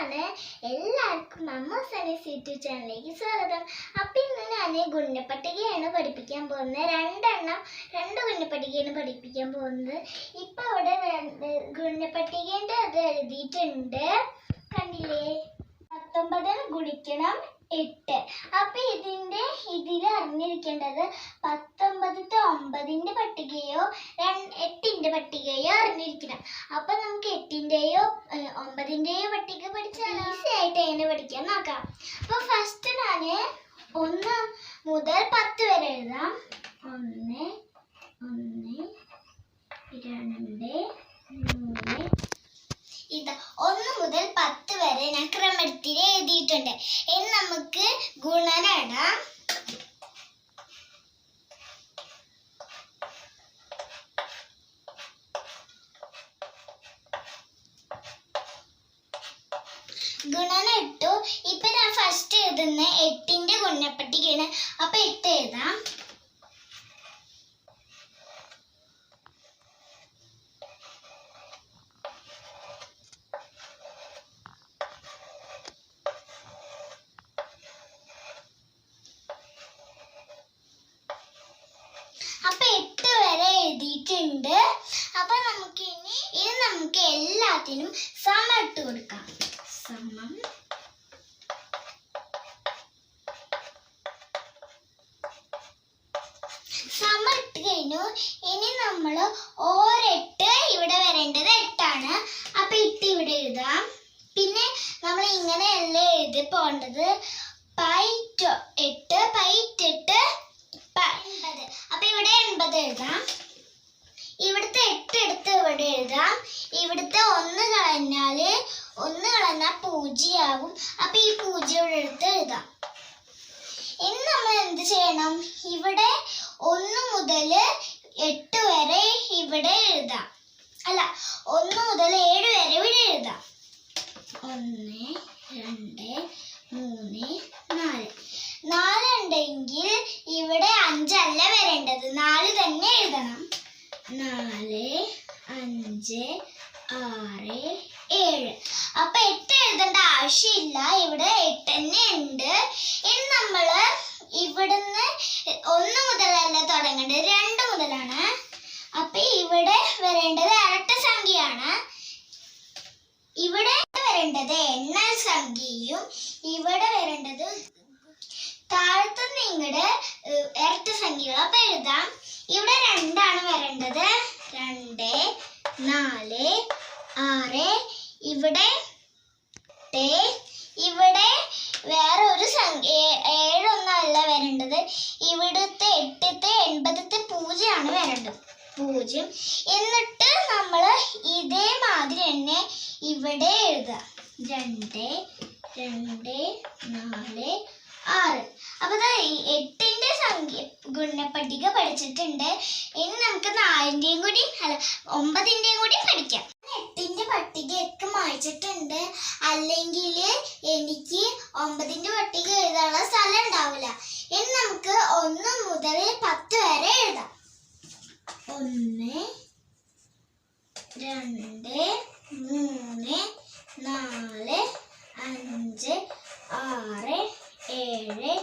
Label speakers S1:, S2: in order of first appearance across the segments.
S1: ആണ് എല്ലാവർക്കും മമ്മൂസ് അനീസ് യൂട്യൂബ് ചാനലിലേക്ക് സ്വാഗതം അപ്പം ഇന്ന് ഞാൻ ഗുണപട്ടികയാണ് പഠിപ്പിക്കാൻ പോകുന്നത് രണ്ടെണ്ണം രണ്ട് ഗുണപട്ടികയാണ് പഠിപ്പിക്കാൻ പോകുന്നത് ഇപ്പം അവിടെ ഗുണപട്ടികേൻ്റെ അത് എഴുതിയിട്ടുണ്ട് കണ്ടില്ലേ പത്തൊമ്പത് ഗുണിക്കണം എട്ട് അപ്പൊ ഇതിന്റെ ഇതിൽ അറിഞ്ഞിരിക്കേണ്ടത് പത്തൊമ്പതിന്റെ ഒമ്പതിന്റെ പട്ടികയോ എട്ടിന്റെ പട്ടികയോ അറിഞ്ഞിരിക്കണം അപ്പൊ നമുക്ക് എട്ടിന്റെയോ ഒമ്പതിന്റെയോ പട്ടിക പഠിച്ചാൽ ഈസി ആയിട്ട് എങ്ങനെ പഠിക്കാൻ നോക്കാം അപ്പൊ ഫസ്റ്റ് ഞാന് ഒന്ന് മുതൽ പത്ത് വരെ എഴുതാം ഗുണനം ഇട്ടു ഇപ്പൊ ഞാൻ ഫസ്റ്റ് എഴുതുന്ന എട്ടിന്റെ ഗുണപട്ടികയാണ് അപ്പൊ എട്ട് എഴുതാം അപ്പൊ എട്ട് വരെ എഴുതിയിട്ടുണ്ട് അപ്പൊ നമുക്ക് ഇനി ഇത് നമുക്ക് എല്ലാത്തിനും സമ ഇട്ട് കൊടുക്കാം sarmalı. നമ്മൾ ഇട്ട് ഇനി നമ്മൾ ഓരെട്ട് ഇവിടെ വരേണ്ടത് എട്ടാണ് അപ്പൊ ഇട്ട് ഇവിടെ എഴുതാം പിന്നെ നമ്മൾ ഇങ്ങനെ അല്ല എഴുതി പോകേണ്ടത് പൈറ്റ് എട്ട് പൈറ്റ് എട്ട് എൺപത് അപ്പൊ ഇവിടെ എൺപത് എഴുതാം ഇവിടുത്തെ എട്ട് എടുത്ത് ഇവിടെ എഴുതാം ഇവിടുത്തെ ഒന്ന് കളഞ്ഞാൽ ഒന്ന് കളഞ്ഞാൽ പൂജ്യമാകും അപ്പൊ ഈ പൂജ്യയുടെ അടുത്ത് എഴുതാം ഇനി നമ്മൾ എന്ത് ചെയ്യണം ഇവിടെ ഒന്ന് മുതൽ എട്ട് വരെ ഇവിടെ എഴുതാം അല്ല ഒന്ന് മുതൽ ഏഴ് വരെ ഇവിടെ എഴുതാം ഒന്ന് രണ്ട് മൂന്ന് നാല് നാല് ഉണ്ടെങ്കിൽ ഇവിടെ അഞ്ചല്ല വരേണ്ടത് നാല് തന്നെ എഴുതണം നാല് അഞ്ച് ആറ് ഏഴ് അപ്പൊ എട്ട് എഴുതേണ്ട ആവശ്യമില്ല ഇവിടെ എട്ട് തന്നെ ഉണ്ട് ഇനി നമ്മൾ ഇവിടുന്ന് ഒന്ന് മുതലല്ല തുടങ്ങേണ്ടത് രണ്ട് മുതലാണ് അപ്പൊ ഇവിടെ വരേണ്ടത് ഇരട്ട സംഖ്യയാണ് ഇവിടെ വരേണ്ടത് എണ്ണ സംഖ്യയും ഇവിടെ വരേണ്ടത് താഴത്തു നിന്ന് ഇരട്ട സംഖ്യകൾ അപ്പൊ എഴുതാം ഇവിടെ രണ്ടാണ് വരേണ്ടത് രണ്ട് നാല് ആറ് ഇവിടെ ഇവിടെ വേറെ ഒരു സംഖ്യ ഏഴൊന്നല്ല വരേണ്ടത് ഇവിടുത്തെ എട്ടത്തെ എൺപതത്തെ പൂജ്യമാണ് വരേണ്ടത് പൂജ്യം എന്നിട്ട് നമ്മൾ ഇതേമാതിരി തന്നെ ഇവിടെ എഴുതുക രണ്ട് രണ്ട് നാല് ആറ് അപ്പോൾ എട്ടിൻ്റെ സംഖ്യ ഗുണപട്ടിക പഠിച്ചിട്ടുണ്ട് ഇനി നമുക്ക് നാലിൻ്റെയും കൂടി അല്ല ഒമ്പതിൻ്റെയും കൂടി പഠിക്കാം വായിച്ചിട്ടുണ്ട് അല്ലെങ്കിൽ എനിക്ക് ഒമ്പതിൻ്റെ പട്ടിക എഴുതാനുള്ള സ്ഥലം ഉണ്ടാവില്ല ഇനി നമുക്ക് ഒന്ന് മുതൽ പത്ത് വരെ എഴുതാം ഒന്ന് രണ്ട് മൂന്ന് നാല് അഞ്ച് ആറ് ഏഴ്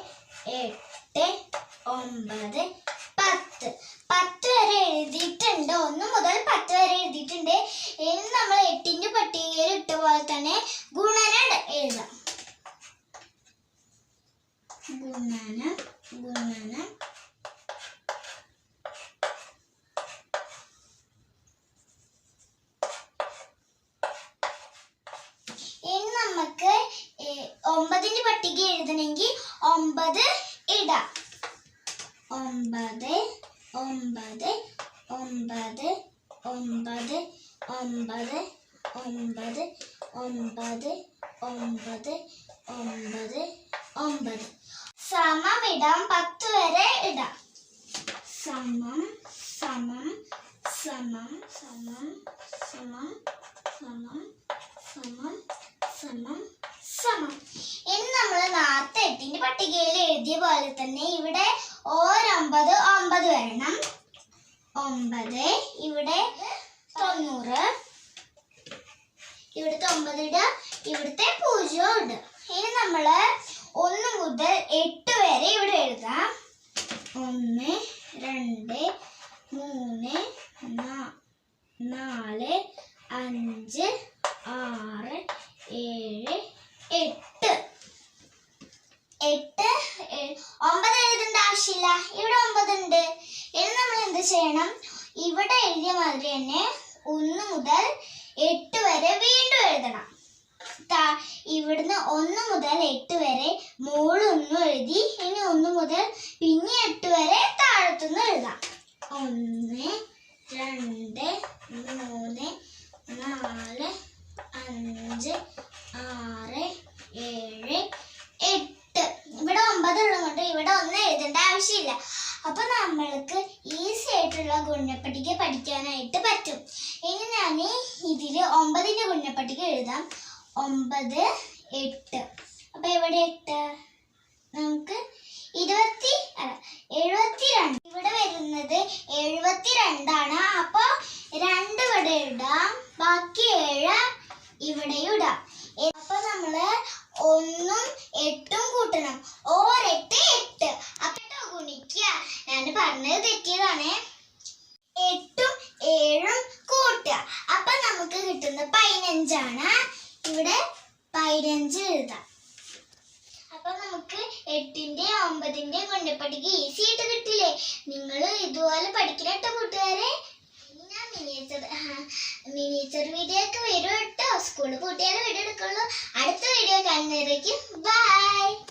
S1: ഒമ്പതിന് പട്ടിക എഴുതണമെങ്കിൽ ഒമ്പത് ഇടാം ഒമ്പത് ഒമ്പത് ഒമ്പത് ഒമ്പത് ഒമ്പത് ഒമ്പത് ഒമ്പത് ഒമ്പത് ഒമ്പത് ഒമ്പത് സമം ഇടാം പത്ത് വരെ ഇടാം സമം സമം സമം സമം പട്ടികയിൽ എഴുതിയ പോലെ തന്നെ ഇവിടെ ഓരൊമ്പത് ഒമ്പത് വരണം ഒമ്പത് ഇവിടെ തൊണ്ണൂറ് ഇവിടുത്തെ ഒമ്പത് ഇട ഇവിടുത്തെ പൂജ്യം ഇട ഇനി നമ്മള് ഒന്ന് മുതൽ എട്ട് വരെ ഇവിടെ എഴുതാം ഒന്ന് രണ്ട് മൂന്ന് ഒമ്പത് എഴുതേണ്ട ആവശ്യമില്ല ഇവിടെ ഒമ്പത് ഉണ്ട് ഇനി നമ്മൾ എന്ത് ചെയ്യണം ഇവിടെ എഴുതിയ മാതിരി തന്നെ ഒന്ന് മുതൽ എട്ട് വരെ വീണ്ടും എഴുതണം ഇവിടുന്ന് ഒന്ന് മുതൽ എട്ട് വരെ മോളൊന്നും എഴുതി നമ്മൾക്ക് ഈസി ആയിട്ടുള്ള ഗുണപട്ടിക പഠിക്കാനായിട്ട് പറ്റും ഇനി ഞാൻ ഇതിൽ ഒമ്പതിൻ്റെ ഗുണപട്ടിക എഴുതാം ഒമ്പത് എട്ട് അപ്പോൾ എവിടെ എട്ട് നമുക്ക് ഇരുപത്തി എഴുപത്തി രണ്ട് ഇവിടെ വരുന്നത് എഴുപത്തി രണ്ടാണ് അപ്പോൾ രണ്ട് ഇവിടെ ഇടാം ബാക്കി ഏഴ് ഇവിടെ ഇടാം അപ്പോൾ നമ്മൾ ഒന്നും എട്ടും കൂട്ടണം ഓരെട്ട് എട്ട് അപ്പം ഗുണിക്കുക ഞാൻ പറഞ്ഞത് തെറ്റിയതാണ് എട്ടും ഏഴും കൂട്ടുക അപ്പൊ നമുക്ക് കിട്ടുന്ന പതിനഞ്ചാണ് ഇവിടെ പതിനഞ്ച് എഴുതാം അപ്പൊ നമുക്ക് എട്ടിന്റെ ഒമ്പതിന്റെ ഗുണ്ടപ്പടിക്ക് ഈസി ആയിട്ട് കിട്ടില്ലേ നിങ്ങൾ ഇതുപോലെ പഠിക്കണ കേട്ടോ കൂട്ടുകാരെ ഞാൻ മിനിയേച്ചർ മിനിയേച്ചർ വീഡിയോ ഒക്കെ വരും കേട്ടോ സ്കൂളിൽ കൂട്ടിയാലേ വീഡിയോ എടുക്കുള്ളൂ അടുത്ത വീഡിയോ കാണുന്നവരേക്കും ബൈ